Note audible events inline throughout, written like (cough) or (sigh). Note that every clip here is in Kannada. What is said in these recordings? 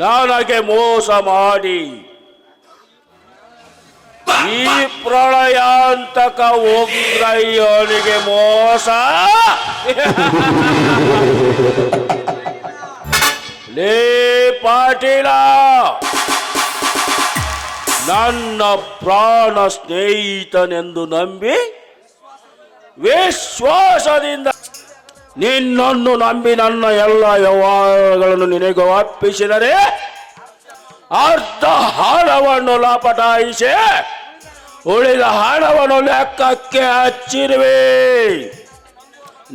ನನಗೆ ಮೋಸ ಮಾಡಿ ಈ ಪ್ರಳಯಾಂತಕ ಉಗ್ರಯ್ಯನಿಗೆ ಮೋಸ. ಲೇ ಪಾಟೀಲ ನನ್ನ ಪ್ರಾಣ ಸ್ನೇಹಿತನೆಂದು ನಂಬಿ ವಿಶ್ವಾಸದಿಂದ ನಿನ್ನನ್ನು ನಂಬಿ ನನ್ನ ಎಲ್ಲ ವ್ಯವಹಾರಗಳನ್ನು ನಿನಗೆ ಒಪ್ಪಿಸಿದರೆ ಅರ್ಧ ಹಣವನ್ನು ಲಾಪಟಾಯಿಸಿ ಉಳಿದ ಹಣವನ್ನು ಲೆಕ್ಕಕ್ಕೆ ಹಚ್ಚಿರುವೆ.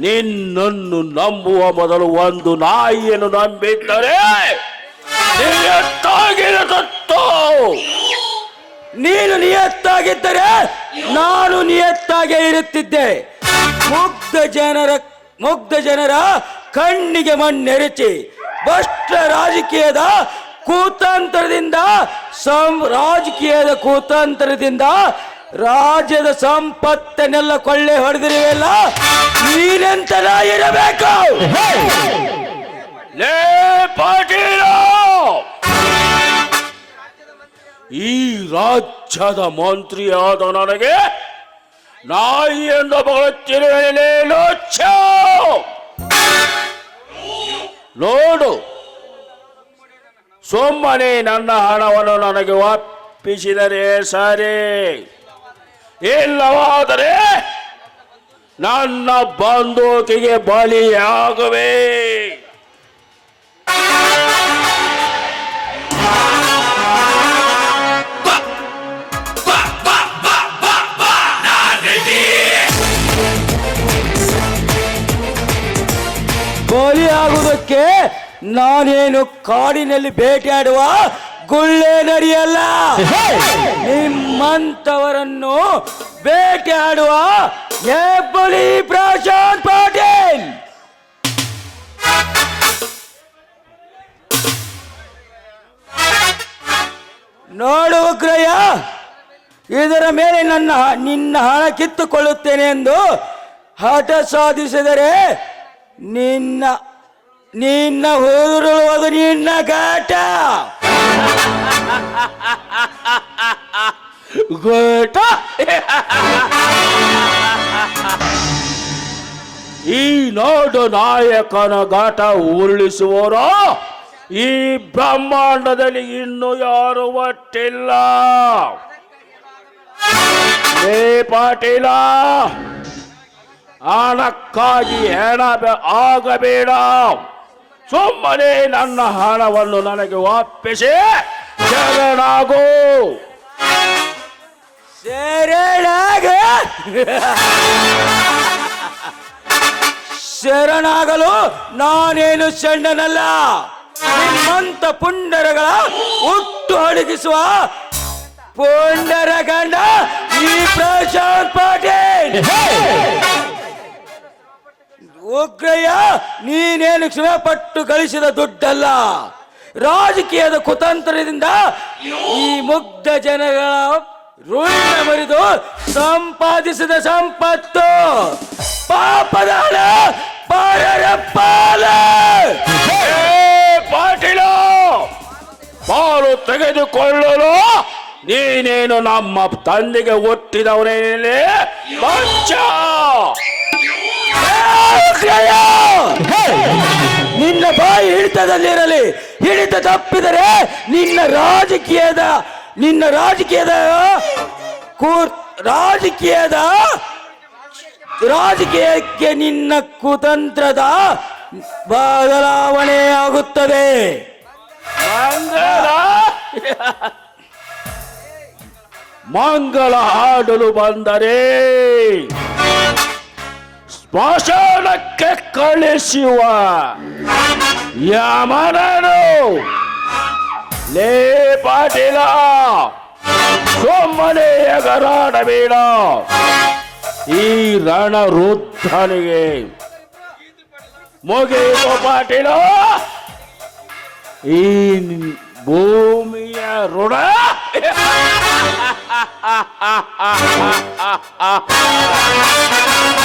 ನಿನ್ನನ್ನು ನಂಬುವ ಮೊದಲು ಒಂದು ನಾಯಿಯನ್ನು ನಂಬಿದ್ದರೆ ನಿಯತ್ತಾಗಿರತ್ತು ನೀನು ನಿಯತ್ತಾಗಿದ್ದರೆ ನಾನು ನಿಯತ್ತಾಗೇ ಇರುತ್ತಿದ್ದೆ. ಮುಗ್ಧ ಜನರ ಮುಗ್ಧ ಜನರ ಕಣ್ಣಿಗೆ ಮಣ್ಣೆರಚಿ. ಭ್ರಷ್ಟ ರಾಜಕೀಯದ ಕೂತಾಂತರದಿಂದ ಸಂ ರಾಜಕೀಯದ ಕೂತಾಂತರದಿಂದ ರಾಜ್ಯದ ಸಂಪತ್ತನ್ನೆಲ್ಲ ಕೊಳ್ಳೆ ಹೊಡೆದಿರುವೆಲ್ಲ ನೀನೆಂತರ ಇರಬೇಕು? ಲೇ ಈ ರಾಜ್ಯದ ಮಂತ್ರಿಯಾದ ನನಗೆ ನಾಯಿ ಎಂದು ಬರುತ್ತಿರುವೆನೇನು ನೋಡು. ಸುಮ್ಮನೆ ನನ್ನ ಹಣವನ್ನು ನನಗೆ ಒಪ್ಪಿಸಿದರೆ ಸರಿ. ಇಲ್ಲವಾದರೆ ನನ್ನ ಬಂದೂಕಿಗೆ ಬಲಿಯಾಗುವೆ. ನಾನೇನು ಕಾಡಿನಲ್ಲಿ ಬೇಟೆಯಾಡುವ ಗುಳ್ಳೆ ನರಿಯಲ್ಲ? ನಿಮ್ಮಂತವರನ್ನು ಬೇಟೆಯಾಡುವ ಹೆಬ್ಬಳಿ ಪ್ರಶಾಂತ್ ಪಾಟೀಲ್! ನೋಡು ಉಗ್ರಯ್ಯ ಇದರ ಮೇಲೆ ನನ್ನ ನಿನ್ನ ಹಣ ಕಿತ್ತುಕೊಳ್ಳುತ್ತೇನೆ ಎಂದು ಹಠ ಸಾಧಿಸಿದರೆ ನಿನ್ನ ನಿನ್ನ ಹೋದ್ರೊಳಗ ನಿನ್ನ ಗಾಟ ಘಟ. ಈ ನೋಡು ನಾಯಕನ ಘಾಟ ಉರುಳಿಸುವರೋ ಈ ಬ್ರಹ್ಮಾಂಡದಲ್ಲಿ ಇನ್ನು ಯಾರು ಒಟ್ಟಿಲ್ಲ. ಏ ಪಾಟೀಲ ಹಣಕ್ಕಾಗಿ ಹೆಣ ಆಗಬೇಡ. ಸುಮ್ಮನೆ ನನ್ನ ಹಣವನ್ನು ನನಗೆ ಒಪ್ಪಿಸಿ ಶರಣಾಗು. ಶರಣಾಗ. ಶರಣಾಗಲು ನಾನೇನು ಸಣ್ಣನಲ್ಲ ನಿಮ್ಮಂತ ಪುಂಡರಗಳ ಹುಟ್ಟು ಅಡಗಿಸುವ ಪುಂಡರ ಗಂಡ ಈ ಪ್ರಶಾಂತ್ ಪಾಟೀಲ್. ಉಗ್ರಯ್ಯ, ನೀನೇನು ಶ್ರಮಪಟ್ಟು ಗಳಿಸಿದ ದುಡ್ಡಲ್ಲ. ರಾಜಕೀಯದ ಕುತಂತ್ರದಿಂದ ಈ ಮುಗ್ಧ ಜನಗಳ ಋಣ ಮರಿದು ಸಂಪಾದಿಸಿದ ಸಂಪತ್ತು. ಪಾಪದ ಹಣ ಪಾಟೀಲ, ಪಾಲು ತೆಗೆದುಕೊಳ್ಳಲು ನೀನೇನು ನಮ್ಮ ತಂದೆಗೆ ಮಂಚ ಉಗ್ರಯ್ಯ! ನಿನ್ನ ಬಾಯಿ ಹಿಡಿತದಲ್ಲಿರಲಿ ಹಿಡಿತ ತಪ್ಪಿದರೆ ನಿನ್ನ ರಾಜಕೀಯದ ನಿನ್ನ ರಾಜಕೀಯದ ರಾಜಕೀಯದ ರಾಜಕೀಯಕ್ಕೆ ನಿನ್ನ ಕುತಂತ್ರದ ಬದಲಾವಣೆ ಆಗುತ್ತದೆ. ಮಂಗಲ ಹಾಡಲು ಬಂದರೆ ಸ್ಮಶಾನಕ್ಕೆ ಕಳಿಸುವ ಯಮನನು. ಲೇ ಪಾಟೀಲ ಸುಮ್ಮನೆ ಎಗರಾಡಬೇಡ. ಈ ರಣರುದ್ಧನಿಗೆ ಮುಗಿಯುವ ಪಾಟೀಲ ಈ ಭೂಮಿಯ ಋಣ. (laughs)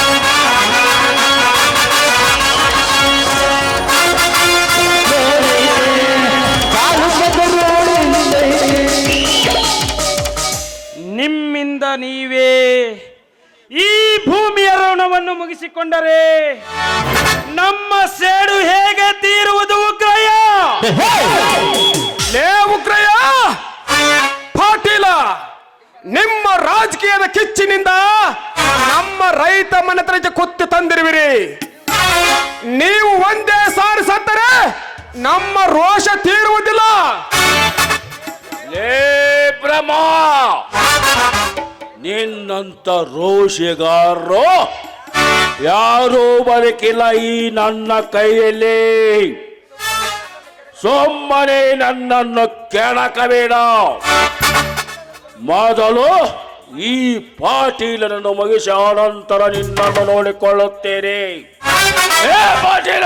ನೀವೇ ಈ ಭೂಮಿಯ ಋಣವನ್ನು ಮುಗಿಸಿಕೊಂಡರೆ ನಮ್ಮ ಸೇಡು ಹೇಗೆ ತೀರುವುದು ಉಗ್ರಯ ಲೇ ಉಗ್ರಯ್ಯ! ಪಾಟೀಲ ನಿಮ್ಮ ರಾಜಕೀಯದ ಕಿಚ್ಚಿನಿಂದ ನಮ್ಮ ರೈತ ಮನೆತ್ರ ಕೊತ್ತು ತಂದಿರುವಿರಿ. ನೀವು ಒಂದೇ ಸಾರಿ ಸತ್ತರೆ ನಮ್ಮ ರೋಷ ತೀರುವುದಿಲ್ಲ. ಲೇ ಬ್ರಹ್ಮ! ನಿನ್ನಂತ ರೋಷಿಗಾರರು ಯಾರೂ ಬದುಕಿಲ್ಲ ಈ ನನ್ನ ಕೈಯಲ್ಲಿ. ಸುಮ್ಮನೆ ನನ್ನನ್ನು ಕೆಣಕಬೇಡ. ಮೊದಲು ಈ ಪಾಟೀಲನನ್ನು ಮುಗಿಸಿ ಆನಂತರ ನಿನ್ನನ್ನು ನೋಡಿಕೊಳ್ಳುತ್ತೇನೆ. ಏ ಪಾಟೀಲ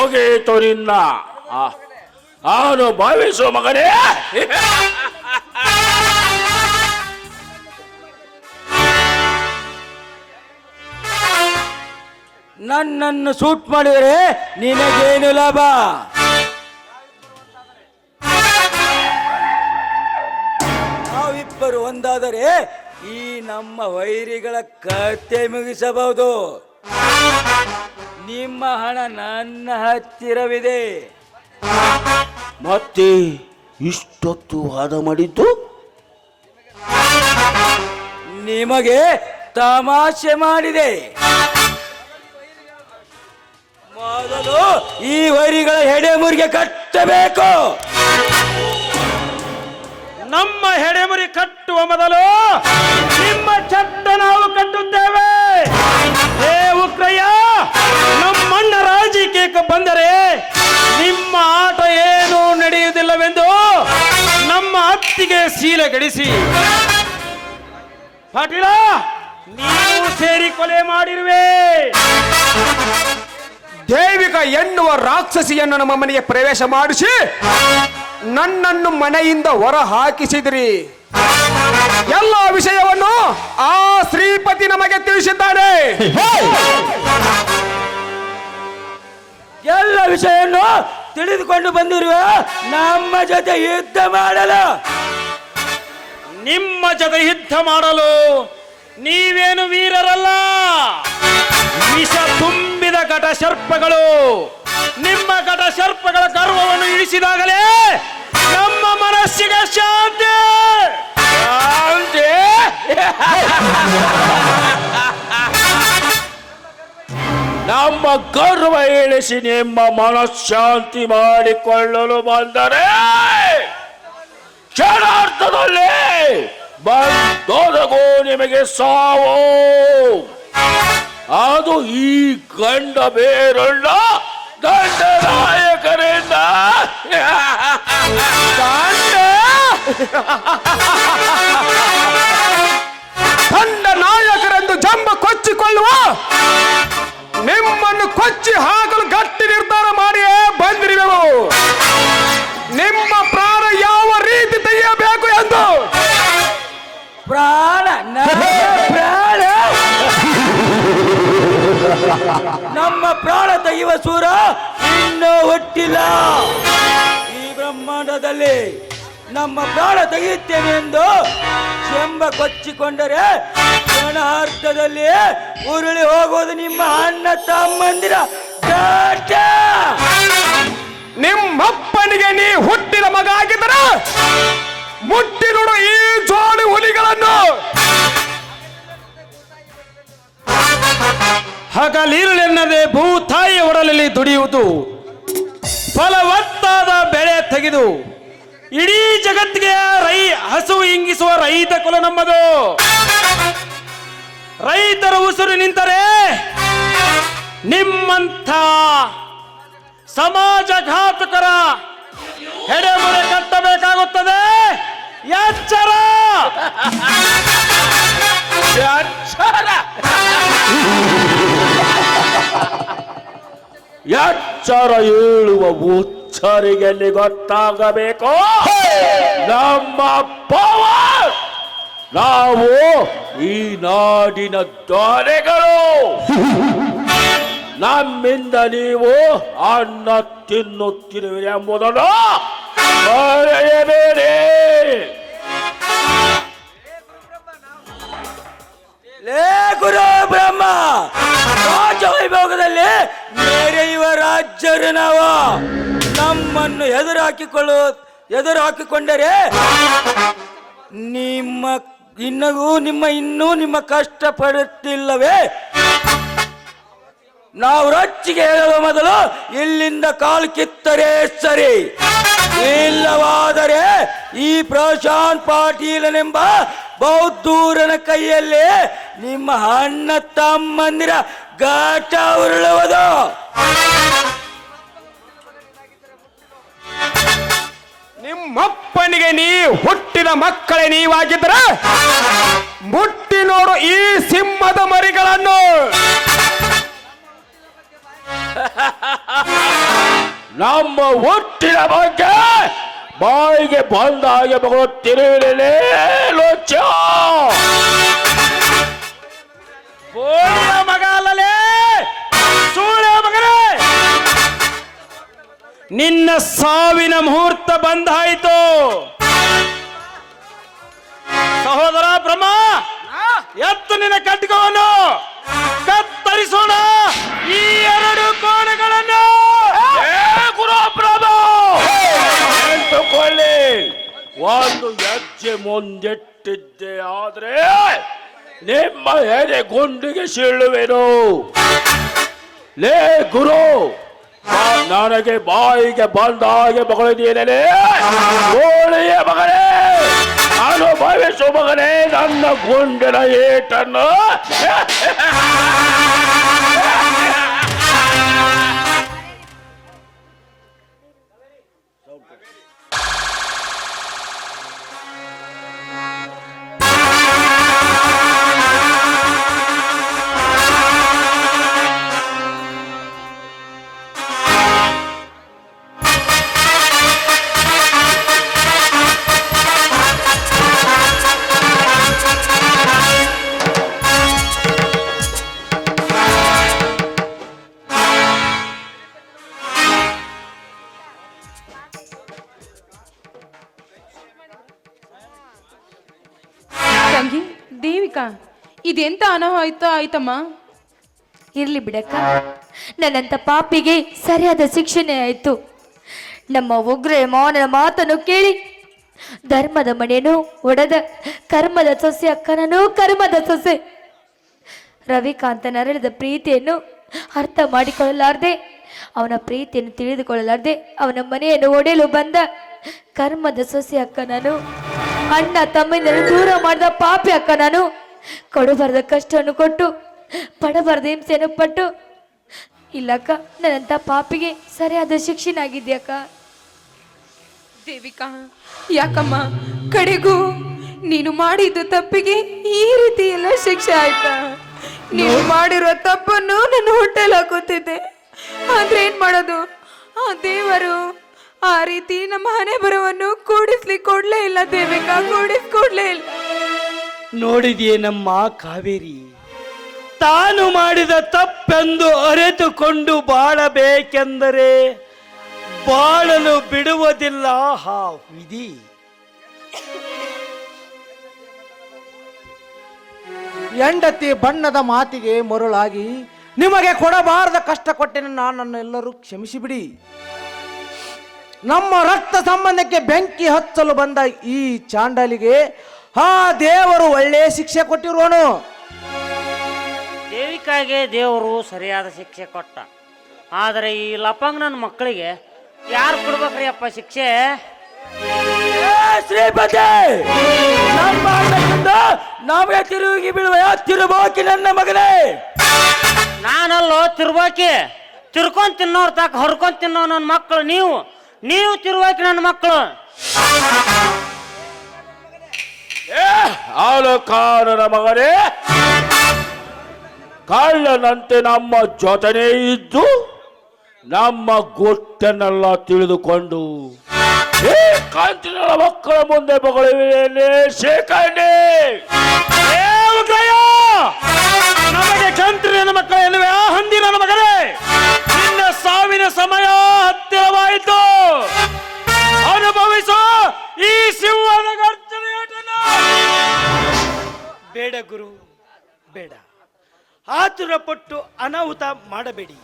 ಮುಗಿಯಿತು ನಿನ್ನ. ಆ, ಅವನು ಭಾವಿಸು ಮಗನೇ. ನನ್ನನ್ನು ಸೂಟ್ ಮಾಡಿದರೆ ನಿನಗೇನು ಲಾಭ? ನಾವಿಬ್ಬರು ಒಂದಾದರೆ ಈ ನಮ್ಮ ವೈರಿಗಳ ಕತೆ ಮುಗಿಸಬಹುದು. ನಿಮ್ಮ ಹಣ ನನ್ನ ಹತ್ತಿರವಿದೆ. ಮತ್ತೆ ಇಷ್ಟೊತ್ತು ವಾದ ಮಾಡಿದ್ದು? ನಿಮಗೆ ತಮಾಷೆ ಮಾಡಿದೆ. ಮೊದಲು ಈ ವೈರಿಗಳ ಹೆಡೆಮುರಿಗೆ ಕಟ್ಟಬೇಕು. ನಮ್ಮ ಹೆಡೆಮುರಿ ಕಟ್ಟುವ ಮೊದಲು ನಿಮ್ಮ ಚಟ್ಟ ನಾವು ಕಟ್ಟುತ್ತೇವೆ. ಹೇ ಉಕ್ರಯ್ಯ, ನಮ್ಮಣ್ಣ ರಾಜಕೀಯಕ್ಕೆ ಬಂದರೆ ನಿಮ್ಮ ಆಟ ಏನೂ ನಡೆಯುವುದಿಲ್ಲವೆಂದು ನಮ್ಮ ಅತ್ತಿಗೆ ಶೀಲ ಗಡಿಸಿ. ಪಾಟೀಲ, ನೀವು ಸೇರಿ ಕೊಲೆ ಮಾಡಿರುವೆ. ದೇವಿಕ ಎನ್ನುವ ರಾಕ್ಷಸಿಯನ್ನು ನಮ್ಮ ಮನೆಗೆ ಪ್ರವೇಶ ಮಾಡಿಸಿ ನನ್ನನ್ನು ಮನೆಯಿಂದ ಹೊರ ಹಾಕಿಸಿದ್ರಿ ಎಲ್ಲ ವಿಷಯವನ್ನು ಆ ಶ್ರೀಪತಿ ನಮಗೆ ತಿಳಿಸಿದ್ದಾನೆ. ಎಲ್ಲ ವಿಷಯವನ್ನು ತಿಳಿದುಕೊಂಡು ಬಂದಿರುವ ನಮ್ಮ ಜೊತೆ ಯುದ್ಧ ಮಾಡಲು. ನಿಮ್ಮ ಜೊತೆ ಯುದ್ಧ ಮಾಡಲು ನೀವೇನು ವೀರರಲ್ಲ? ವಿಷ ತುಂಬಿದ ಘಟ ಸರ್ಪಗಳು ನಿಮ್ಮ ಘಟ ಸರ್ಪಗಳ ಗರ್ವವನ್ನು ಇಳಿಸಿದಾಗಲೇ ನಮ್ಮ ಮನಸ್ಸಿಗೆ ಶಾಂತಿ. ಶಾಂತಿ. ನಮ್ಮ ಗರ್ವ ಇಳಿಸಿ ನಿಮ್ಮ ಮನಃಶಾಂತಿ ಮಾಡಿಕೊಳ್ಳಲು ಬಂದರೆ ಕ್ಷಣಾರ್ಥದಲ್ಲಿ ಬಂದೋದಗೂ ನಿಮಗೆ ಸಾವು. ಅದು ಈ ಗಂಡ ದಂಡ ದಂಡನಾಯಕರಿಂದ. ದಂಡ? ನಾಯಕರೆಂದು ಜಂಬ ಕೊಚ್ಚಿಕೊಳ್ಳುವ ನಿಮ್ಮನ್ನು ಕೊಚ್ಚಿ ಹಾಕಲು ಗಟ್ಟಿ ನಿರ್ಧಾರ ಮಾಡಿಯೇ ನಮ್ಮ ಪ್ರಾಣ ತೆಗೆಯುತ್ತೇನೆ ಎಂದು ಚೆಂಬ ಕೊಚ್ಚಿಕೊಂಡರೆ ಕ್ಷಣಾರ್ಥದಲ್ಲಿ ಉರುಳಿ ಹೋಗೋದು ನಿಮ್ಮ ಅಣ್ಣ ತಮ್ಮಂದಿರ ನಿಮ್ಮಪ್ಪನಿಗೆ ನೀ ಹುಟ್ಟಿದ ಮಗ ಆಗಿದ್ರ ಮುಟ್ಟಿ ಈ ಜೋಡಿ ಹುಲಿಗಳನ್ನು. ಹಗಲಿರುಳೆನ್ನದೆ ಭೂತಾಯಿಯ ಒಡಲಲ್ಲಿ ದುಡಿಯುವುದು. ಫಲವತ್ತಾದ ಬೆಳೆ ತೆಗೆದು ಇಡೀ ಜಗತ್ತಿಗೆ ರೈ ಹಸು ಇಂಗಿಸುವ ರೈತ ಕುಲ ನಮ್ಮದು. ರೈತರ ಉಸಿರು ನಿಂತರೆ ನಿಮ್ಮಂಥ ಸಮಾಜಘಾತಕರ ಹೆಡೆಮುರೆ ಕಟ್ಟಬೇಕಾಗುತ್ತದೆ. ಎಚ್ಚರ. ಎಚ್ಚರ. ಹೇಳುವ ಏಳುವ ಉಚ್ಚರಿಗೆಲ್ಲಿ ಗೊತ್ತಾಗಬೇಕು. ನಮ್ಮ ಪವರ್ ನಾವು ಈ ನಾಡಿನ ದೊರೆಗಳು (laughs) ನಮ್ಮಿಂದ ನೀವು ಅನ್ನ ತಿನ್ನುತ್ತಿರುವಿರಿ ಎಂಬುದನ್ನು ಮರೆಯಬೇಡಿ. ಹೇ ಗುರು ಬ್ರಹ್ಮ, ರಾಜ ವೈಭೋಗದಲ್ಲಿ ನೆರೆಯುವ ರಾಜ್ಯರು ನಾವು. ನಮ್ಮನ್ನು ಎದುರು ಹಾಕಿಕೊಳ್ಳು ನಿಮ್ಮ ಇನ್ನಗೂ ನಿಮ್ಮ ಇನ್ನೂ ನಿಮ್ಮ ಕಷ್ಟ ಪಡುತ್ತಿಲ್ಲವೇ ನಾವು ರೊಚ್ಚಿಗೆ ಹೇಳುವ ಮೊದಲು ಇಲ್ಲಿಂದ ಕಾಲು ಕಿತ್ತರೆ ಸರಿ. ಇಲ್ಲವಾದರೆ ಈ ಪ್ರಶಾಂತ್ ಪಾಟೀಲನೆಂಬ ಬೌದ್ಧೂರನ ಕೈಯಲ್ಲಿ ನಿಮ್ಮ ಅಣ್ಣ ತಮ್ಮಂದಿರ ಘಾಟ ಉರುಳುವುದು. ನಿಮ್ಮಪ್ಪನಿಗೆ ನೀ ಹುಟ್ಟಿದ ಮಕ್ಕಳೇ ನೀವಾಗಿದ್ರ ಮುಟ್ಟಿ ನೋಡು ಈ ಸಿಂಹದ ಮರಿಗಳನ್ನು. (laughs) ನಮ್ಮ ಹುಟ್ಟಿನ ಬಗ್ಗೆ ಬಾಯಿಗೆ ಬಂದ ಹಾಗೆ ಮಗಳು ಲೋಚ. ಬೋಳಿಯ ಮಗ ಅಲ್ಲಲೇ, ಸೂರ್ಯ ಮಗನೇ. ನಿನ್ನ ಸಾವಿನ ಮುಹೂರ್ತ ಬಂದಾಯಿತು. ಸಹೋದರ ಬ್ರಹ್ಮ, ಎತ್ತು ನಿನ್ನ ಕಟ್ಕೋನು ಕತ್ತರಿಸೋಣ. ಈ ಎರಡು ಕೋಣಗಳನ್ನು ಒಂದು ಹೆಜ್ಜೆ ಮುಂದಿಟ್ಟಿದ್ದೆ, ಆದ್ರೆ ನಿಮ್ಮ ಎದೆ ಗುಂಡಿಗೆ ಸೀಳುವೆನು. ಲೇ ಗುರು, ನನಗೆ ಬಾಯಿಗೆ ಬಂದ ಹಾಗೆ ಮಗಳಿದೀನೇ ಗೋಳಿಯ ಮಗನೇ ಭಾವಿಸುವ ಮಗನೇ ನನ್ನ ಗುಂಡಿನ ಏಟನ್ನು. ಇದೆಂತ ಅನಾಹುತ ಆಯ್ತಾ ಆಯ್ತಮ್ಮ? ಇರ್ಲಿ ಬಿಡಕ್ಕ. ನನ್ನಂತ ಪಾಪಿಗೆ ಸರಿಯಾದ ಶಿಕ್ಷಣೆ ಆಯ್ತು. ನಮ್ಮ ಉಗ್ರ ಮಾನನ ಮಾತನ್ನು ಕೇಳಿ ಧರ್ಮದ ಮನೆಯನ್ನು ಒಡೆದ ಕರ್ಮದ ಸೊಸೆ ಅಕ್ಕನೂ ಕರ್ಮದ ಸೊಸೆ. ರವಿಕಾಂತ ನರಳಿದ ಪ್ರೀತಿಯನ್ನು ಅರ್ಥ ಮಾಡಿಕೊಳ್ಳಲಾರ್ದೆ, ಅವನ ಪ್ರೀತಿಯನ್ನು ತಿಳಿದುಕೊಳ್ಳಲಾರ್ದೆ ಅವನ ಮನೆಯನ್ನು ಒಡೆಯಲು ಬಂದ ಕರ್ಮದ ಸೊಸೆ ಅಕ್ಕನನು ಅಣ್ಣ ತಮ್ಮಿಂದಲೂ ದೂರ ಮಾಡಿದ ಪಾಪಿ ಅಕ್ಕ ನಾನು ಕೊಡಬಾರ್ದ ಕಷ್ಟವನ್ನು ಕೊಟ್ಟು, ಪಡಬಾರ್ದ ಹಿಂಸೆಯನ್ನು ಪಟ್ಟು. ಇಲ್ಲಕ್ಕ, ನನ್ನಂತ ಪಾಪಿಗೆ ಸರಿಯಾದ ಶಿಕ್ಷಣ ಆಗಿದ್ಯಕ್ಕ ದೇವಿಕಾ, ಯಾಕಮ್ಮ, ಕಡೆಗೂ ನೀನು ಮಾಡಿದ ತಪ್ಪಿಗೆ ಈ ರೀತಿ ಎಲ್ಲ ಶಿಕ್ಷೆ ಆಯ್ತಾ? ನೀನು ಮಾಡಿರೋ ತಪ್ಪನ್ನು ನನ್ನ ಹೊಟ್ಟೆಲ್ ಹಾಕುತ್ತಿದ್ದೆ. ಆದ್ರೆ ಏನ್ ಮಾಡೋದು? ಆ ದೇವರು ಆ ರೀತಿ ನಮ್ಮ ಹಣೆ ಬರವನ್ನು ಕೂಡಿಸ್ಲಿಕ್ಕೆ ಕೊಡ್ಲೇ ಇಲ್ಲ ದೇವಿಕಾ ಕೂಡಿಸ್ ಕೊಡ್ಲೇ ಇಲ್ಲ. ನೋಡಿದೆಯೇ ನಮ್ಮ ಕಾವೇರಿ? ತಾನು ಮಾಡಿದ ತಪ್ಪೆಂದು ಅರೆತುಕೊಂಡು ಬಾಳಬೇಕೆಂದರೆ ಬಾಳಲು ಬಿಡುವುದಿಲ್ಲ, ಹಾ ವಿಧಿ. ಹೆಂಡತಿ ಬಣ್ಣದ ಮಾತಿಗೆ ಮರುಳಾಗಿ, ನಿಮಗೆ ಕೊಡಬಾರದ ಕಷ್ಟ ಕೊಟ್ಟೆನ ಎಲ್ಲರೂ ಕ್ಷಮಿಸಿಬಿಡಿ. ನಮ್ಮ ರಕ್ತ ಸಂಬಂಧಕ್ಕೆ ಬೆಂಕಿ ಹಚ್ಚಲು ಬಂದ ಈ ಚಾಂಡಲಿಗೆ ಆ ದೇವರು ಒಳ್ಳೆಯ ಶಿಕ್ಷೆ ಕೊಟ್ಟಿರೋನು. ದೇವಿಕಾಗೆ ದೇವರು ಸರಿಯಾದ ಶಿಕ್ಷೆ ಕೊಟ್ಟ. ಆದರೆ ಈ ಲಪಂಗನ ಮಕ್ಕಳಿಗೆ ಯಾರು ಕೊಡ್ಬೇಕ್ರಿ ಅಪ್ಪ ಶಿಕ್ಷೆ? ಶ್ರೀಪತಿ! ನಮ್ಮ ತಿರುಗಿ ಬೀಳುವ ತಿರುಬೋಕಿ ನನ್ನ ಮಗನೇ! ನಾನಲ್ಲೋ ತಿರುಬೋಕಿ. ತಿರ್ಕೊಂಡ್ ತಿನ್ನೋರ್ ತಾಕ ಹೊರ್ಕೊಂಡ್ ತಿನ್ನೋ ನನ್ನ ಮಕ್ಕಳು ನೀವು. ನೀವು ತಿರುವಾಕಿ ನನ್ನ ಮಕ್ಕಳು ಏ ಆಲಕಾರನ ಮಗನೇ, ಕಳ್ಳನಂತೆ ನಮ್ಮ ಜೊತೆನೇ ಇದ್ದು ನಮ್ಮ ಗುಟ್ಟನ್ನೆಲ್ಲ ತಿಳಿದುಕೊಂಡು ಕಾಂತಿನ ಮಕ್ಕಳ ಮುಂದೆ ಮಗಳಿವೆ ಶೇಖರಣೆ! ನಮಗೆ ಕಂತ್ರಿ ಬೇಡ ಆತುರ ಪಟ್ಟು ಅನಾಹುತ ಮಾಡಬೇಡಿ.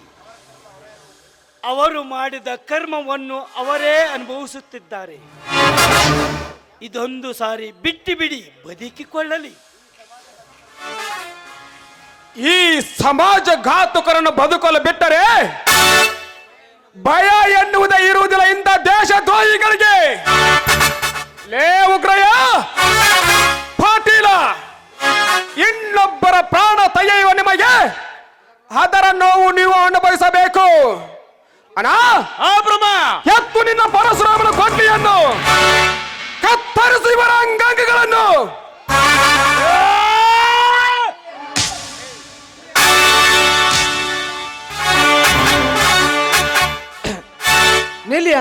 ಅವರು ಮಾಡಿದ ಕರ್ಮವನ್ನು ಅವರೇ ಅನುಭವಿಸುತ್ತಿದ್ದಾರೆ. ಇದೊಂದು ಸಾರಿ ಬಿಟ್ಟು ಬಿಡಿ, ಬದುಕಿಕೊಳ್ಳಲಿ. ಈ ಸಮಾಜ ಘಾತುಕರನ್ನು ಬದುಕಲು ಬಿಟ್ಟರೆ ಭಯ ಎನ್ನುವುದೇ ಇರುವುದಿಲ್ಲ ಇಂಥ ದೇಶದ್ರೋಹಿಗಳಿಗೆ.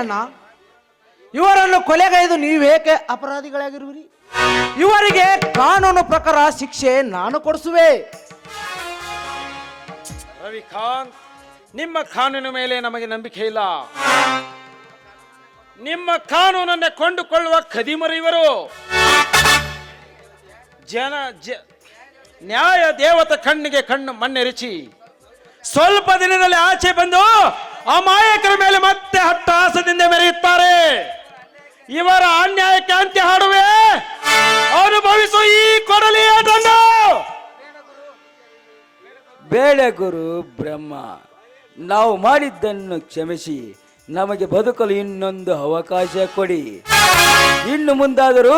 ಅಣ್ಣ, ಇವರನ್ನು ಕೊಲೆಗೈದು ನೀವೇಕೆ ಅಪರಾಧಿಗಳಾಗಿರುವಿರಿ? ಇವರಿಗೆ ಕಾನೂನು ಪ್ರಕಾರ ಶಿಕ್ಷೆ ನಾನು ಕೊಡಿಸುವೆ. ರವಿಕಾಂತ್, ನಿಮ್ಮ ಕಾನೂನು ಮೇಲೆ ನಮಗೆ ನಂಬಿಕೆ ಇಲ್ಲ. ನಿಮ್ಮ ಕಾನೂನನ್ನೇ ಕೊಂಡುಕೊಳ್ಳುವ ಖದೀಮರು ಇವರು. ಜನ, ಜ, ನ್ಯಾಯ ದೇವತ ಕಣ್ಣಿಗೆ ಕಣ್ಣು ಮಣ್ಣೆರಿಚಿ. ಸ್ವಲ್ಪ ದಿನದಲ್ಲಿ ಆಚೆ ಬಂದು ಅಮಾಯಕರ ಮೇಲೆ ಮತ್ತೆ ಹಟ್ಟಾಸದಿಂದ ಮೆರೆಯುತ್ತಾರೆ. ಇವರ ಅನ್ಯಾಯಕ್ಕೆ ಅಂತ್ಯ ಹಾಡುವೆ. ಅನುಭವಿಸು ಈ ಕೊಡಲಿ ಅದನ್ನು ಬೇಡ ಗುರು ಬ್ರಹ್ಮ ನಾವು ಮಾಡಿದ್ದನ್ನು ಕ್ಷಮಿಸಿ ನಮಗೆ ಬದುಕಲು ಇನ್ನೊಂದು ಅವಕಾಶ ಕೊಡಿ. ಇನ್ನು ಮುಂದಾದರೂ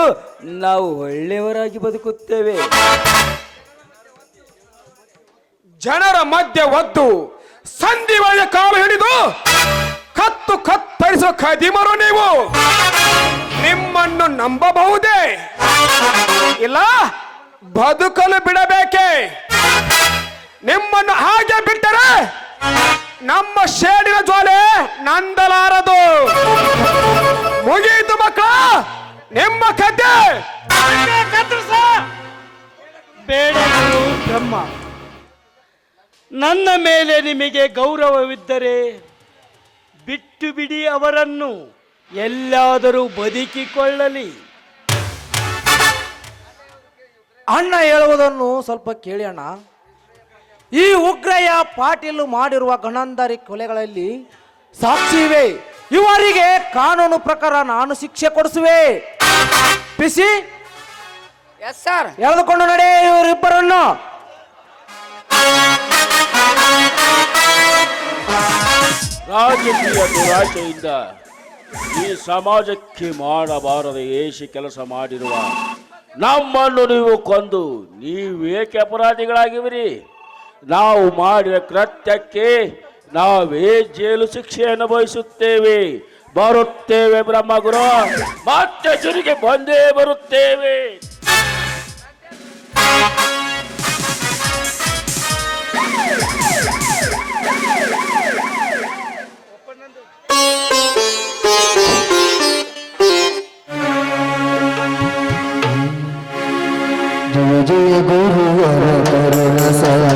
ನಾವು ಒಳ್ಳೆಯವರಾಗಿ ಬದುಕುತ್ತೇವೆ. ಜನರ ಮಧ್ಯೆ ಒದ್ದು ಸಂಧಿ ಒಳ್ಳೆ ಕಾಲು ಹಿಡಿದು ಕತ್ತು ಕತ್ತರಿಸುವ ಕದಿಮರು ನೀವು. ನಿಮ್ಮನ್ನು ನಂಬಬಹುದೇ? ಇಲ್ಲ ಬದುಕಲು ಬಿಡಬೇಕೆ? ನಿಮ್ಮನ್ನು ಹಾಗೆ ಬಿಟ್ಟರೆ ನಮ್ಮ ಶೇಡಿನ ಜೋಲೆ ನಂದಲಾರದು. ಮುಗಿಯಿತು ಮಕ್ಕಳ ನಿಮ್ಮ ಕತೆ. ಬೇಡ ಬ್ರಹ್ಮ. ನನ್ನ ಮೇಲೆ ನಿಮಗೆ ಗೌರವವಿದ್ದರೆ ಬಿಟ್ಟು ಬಿಡಿ ಅವರನ್ನು ಎಲ್ಲಾದರೂ ಬದುಕಿಕೊಳ್ಳಲಿ. ಅಣ್ಣ ಹೇಳುವುದನ್ನು ಸ್ವಲ್ಪ ಕೇಳಿ ಅಣ್ಣ. ಈ ಉಗ್ರಯ ಪಾಟೀಲ್ ಮಾಡಿರುವ ಗಣಾಂಧರಿ ಕೊಲೆಗಳಲ್ಲಿ ಸಾಕ್ಷಿ ಇವೆ ಇವರಿಗೆ ಕಾನೂನು ಪ್ರಕಾರ ನಾನು ಶಿಕ್ಷೆ ಕೊಡಿಸುವೆ. ಪಿಸಿ? ಎಸ್ ಸರ್ ಎಳೆದುಕೊಂಡು ನಡೆ ಇವರಿಬ್ಬರನ್ನು. ರಾಜಕೀಯ ದುರಾಶೆಯಿಂದ ಈ ಸಮಾಜಕ್ಕೆ ಮಾಡಬಾರದ ಏಷಿ ಕೆಲಸ ಮಾಡಿರುವ ನಮ್ಮನ್ನು ನೀವು ಕೊಂದು ನೀವೇಕೆ ಅಪರಾಧಿಗಳಾಗಿವಿರಿ? ನಾವು ಮಾಡಿದ ಕೃತ್ಯಕ್ಕೆ ನಾವೇ ಜೈಲು ಶಿಕ್ಷೆ ಅನುಭವಿಸುತ್ತೇವೆ ಬರುತ್ತೇವೆ ಬ್ರಹ್ಮಗುರು ಮತ್ತೆ ಜರಿಗೆ ಬಂದೇ ಬರುತ್ತೇವೆ. तुझे गुरुवर परनसा